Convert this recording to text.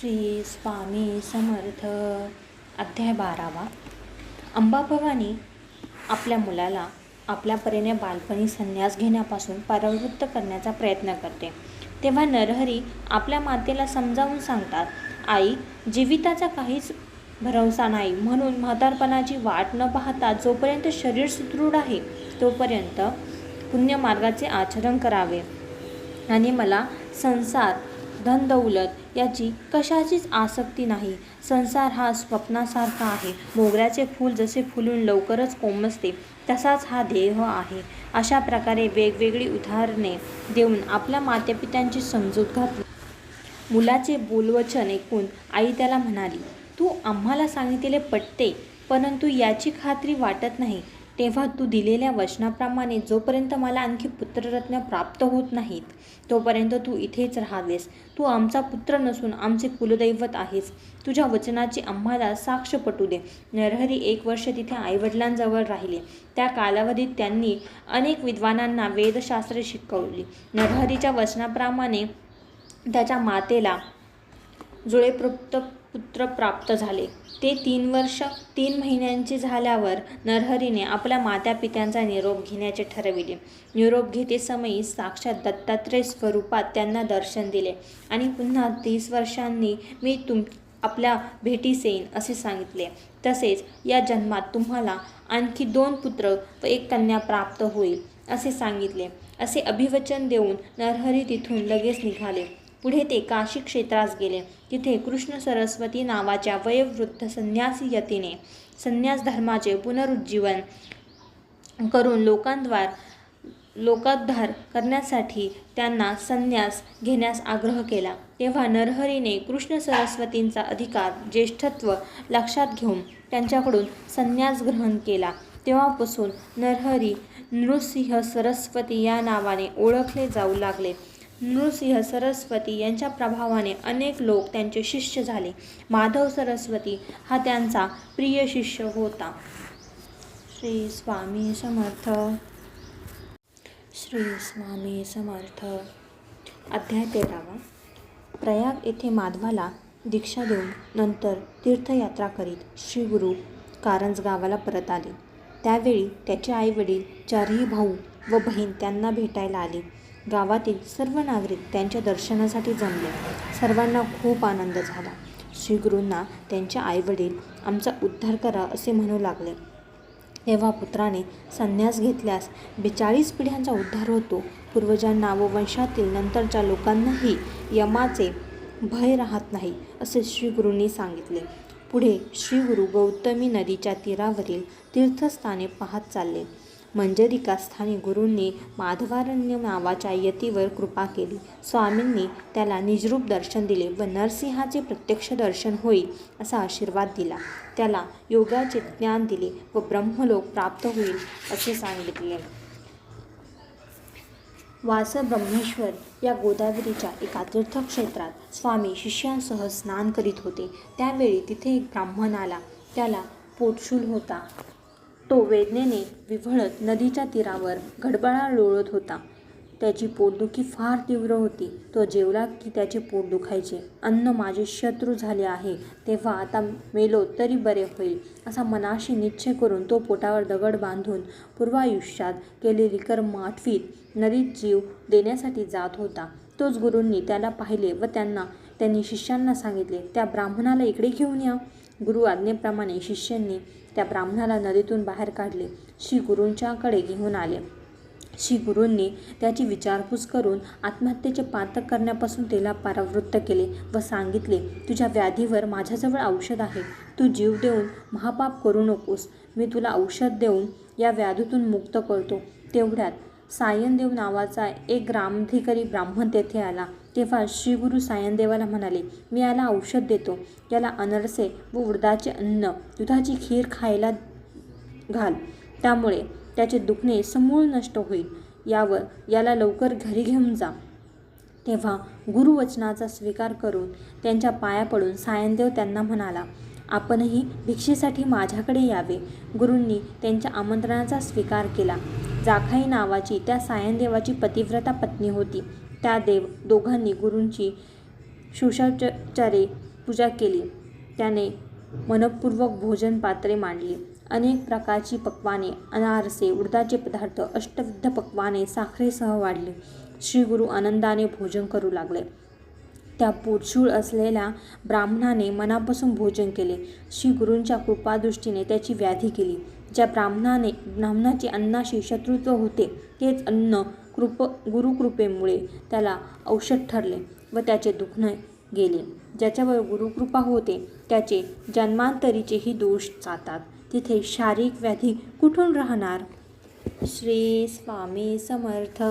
श्री स्वामी समर्थ. अध्याय बारावा. अंबाभवानी आपल्या मुलाला आपल्या परीने बालपणी संन्यास घेण्यापासून परावृत्त करण्याचा प्रयत्न करते. तेव्हा नरहरी आपल्या मातेला समजावून सांगतात आई जीविताचा काहीच भरवसा नाही. म्हणून म्हातारपणाची वाट न पाहता जोपर्यंत शरीर सुदृढ आहे तोपर्यंत पुण्यमार्गाचे आचरण करावे. आणि मला संसार धनदौलत याची कशाचीच आसक्ती नाही. संसार हा स्वप्नासारखा आहे. मोगऱ्याचे फूल जसे फुलून लवकरच कोमसते तसाच हा देह आहे. अशा प्रकारे वेगवेगळी उदाहरणे देऊन आपल्या मातेपित्यांची समजूत घातली. मुलाचे बोलवचन ऐकून आई त्याला म्हणाली तू आम्हाला सांगितलेले पटते परंतु याची खात्री वाटत नाही. तेव्हा तू दिलेल्या वचनाप्रमाणे जोपर्यंत मला आणखी पुत्ररत्न प्राप्त होत नाहीत तोपर्यंत तू इथेच राहावेस. तू आमचा पुत्र नसून आमचे कुलदैवत आहेस. तुझ्या वचनाची आम्हाला साक्ष पटू दे. नरहरी एक वर्ष तिथे आईवडिलांजवळ राहिले. त्या कालावधीत त्यांनी अनेक विद्वानांना वेदशास्त्रे शिकवली. नरहरीच्या वचनाप्रमाणे त्याच्या मातेला जुळेपृक्त पुत्र प्राप्त झाले. ते तीन वर्ष तीन महिन्यांचे झाल्यावर नरहरीने आपल्या मातापित्यांचा निरोप घेण्याचे ठरविले. निरोप घेते समयी साक्षात दत्तात्रय स्वरूपात त्यांना दर्शन दिले. आणि पुन्हा तीस वर्षांनी मी तुम आपल्या भेटीस येईन असे सांगितले. तसेच या जन्मात तुम्हाला आणखी दोन पुत्र व एक कन्या प्राप्त होईल असे सांगितले. असे अभिवचन देऊन नरहरी तिथून लगेच निघाले. पुढे ते काशी क्षेत्रास गेले. तिथे कृष्ण सरस्वती नावाच्या वयोवृद्ध संन्यासी यतीने संन्यास धर्माचे पुनरुज्जीवन करून लोकांद्वार लोकोद्धार करण्यासाठी त्यांना संन्यास घेण्यास आग्रह केला. तेव्हा नरहरीने कृष्ण सरस्वतींचा अधिकार ज्येष्ठत्व लक्षात घेऊन त्यांच्याकडून संन्यास ग्रहण केला. तेव्हापासून नरहरी नृसिंह सरस्वती या नावाने ओळखले जाऊ लागले. नृसिंह सरस्वती यांच्या प्रभावाने अनेक लोक त्यांचे शिष्य झाले. माधव सरस्वती हा त्यांचा प्रिय शिष्य होता. श्री स्वामी समर्थ. श्री स्वामी समर्थ. अध्याय तेरावा. प्रयाग येथे माधवाला दीक्षा देऊन नंतर तीर्थयात्रा करीत श्री गुरु कारंज गावाला परत आले. त्यावेळी त्याचे आईवडील चारही भाऊ व बहीण त्यांना भेटायला आले. गावातील सर्व नागरिक त्यांच्या दर्शनासाठी जमले. सर्वांना खूप आनंद झाला. श्रीगुरूंना त्यांचे आईवडील आमचा उद्धार करा असे म्हणू लागले. तेव्हा पुत्राने संन्यास घेतल्यास बेचाळीस पिढ्यांचा उद्धार होतो. पूर्वजांना व वंशातील नंतरच्या लोकांनाही यमाचे भय राहत नाही असे श्रीगुरूंनी सांगितले. पुढे श्रीगुरू गौतमी नदीच्या तीरावरील तीर्थस्थाने पाहत चालले. मंजरिका स्थानी गुरूंनी माधवारण्य नावाच्या यतीवर कृपा केली. स्वामींनी त्याला निजरूप दर्शन दिले व नरसिंहाचे प्रत्यक्ष दर्शन होईल असा आशीर्वाद दिला. त्याला योगाचे ज्ञान दिले व ब्रह्मलोक प्राप्त होईल असे सांगितले. वास ब्रह्मेश्वर या गोदावरीच्या एका तीर्थक्षेत्रात स्वामी शिष्यांसह स्नान करीत होते. त्यावेळी तिथे एक ब्राह्मण आला. त्याला पोटशूल होता. तो वेदनेने विव्हळत नदीच्या तीरावर गडबडा लोळत होता. त्याची पोटदुखी फार तीव्र होती. तो जेवला की त्याचे पोट दुखायचे. अन्न माझे शत्रू झाले आहे. तेव्हा आता मेलो तरी बरे होईल असा मनाशी निश्चय करून तो पोटावर दगड बांधून पूर्वायुष्यात केलेली कर्म आठवीत नदीत जीव देण्यासाठी जात होता. तोच गुरूंनी त्याला पाहिले व त्यांना त्यांनी शिष्यांना सांगितले त्या ब्राह्मणाला इकडे घेऊन या. गुरु आज्ञेप्रमाणे शिष्यांनी त्या ब्राह्मणाला नदीतून बाहेर काढले. श्री गुरूंच्याकडे घेऊन आले. श्री गुरूंनी त्याची विचारपूस करून आत्महत्येचे पातक करण्यापासून त्याला परावृत्त केले व सांगितले तुझ्या व्याधीवर माझ्याजवळ औषध आहे. तू जीव देऊन महापाप करू नकोस. मी तुला औषध देऊन या व्याधीतून मुक्त करतो. तेवढ्यात सायनदेव नावाचा एक ग्रामधिकारी ब्राह्मण तेथे आला. तेव्हा श्रीगुरु सायनदेवाला म्हणाले मी याला औषध देतो. याला अनरसे व उडदाचे अन्न दुधाची खीर खायला घाल. त्यामुळे त्याचे दुखणे समूळ नष्ट होईल. यावर याला लवकर घरी घेऊन जा. तेव्हा गुरुवचनाचा स्वीकार करून त्यांच्या पाया पडून सायनदेव त्यांना म्हणाला आपणही भिक्षेसाठी माझ्याकडे यावे. गुरूंनी त्यांच्या आमंत्रणाचा स्वीकार केला. जाखाई नावाची त्या सायनदेवाची पतिव्रता पत्नी होती. त्या देव दोघांनी गुरूंची शुषाचारे पूजा केली. त्याने मनपूर्वक भोजन पात्रे मांडली. अनेक प्रकारची पक्वाने अनारसे उडदाचे पदार्थ अष्टविध पक्वाने साखरेसह वाढले. श्री गुरु आनंदाने भोजन करू लागले. त्या पोटशूळ असलेल्या ब्राह्मणाने मनापासून भोजन केले. श्री गुरूंच्या कृपादृष्टीने त्याची व्याधी केली. ज्या ब्राह्मणाने ब्राह्मणाचे अन्नाशी शत्रुत्व होते तेच अन्न कृप गुरुकृपेमुळे त्याला औषध ठरले व त्याचे दुखणे गेले. ज्याच्यावर गुरुकृपा होते त्याचे जन्मांतरीचेही दोष जातात. तिथे शारीरिक व्याधी कुठून राहणार? श्री स्वामी समर्थ.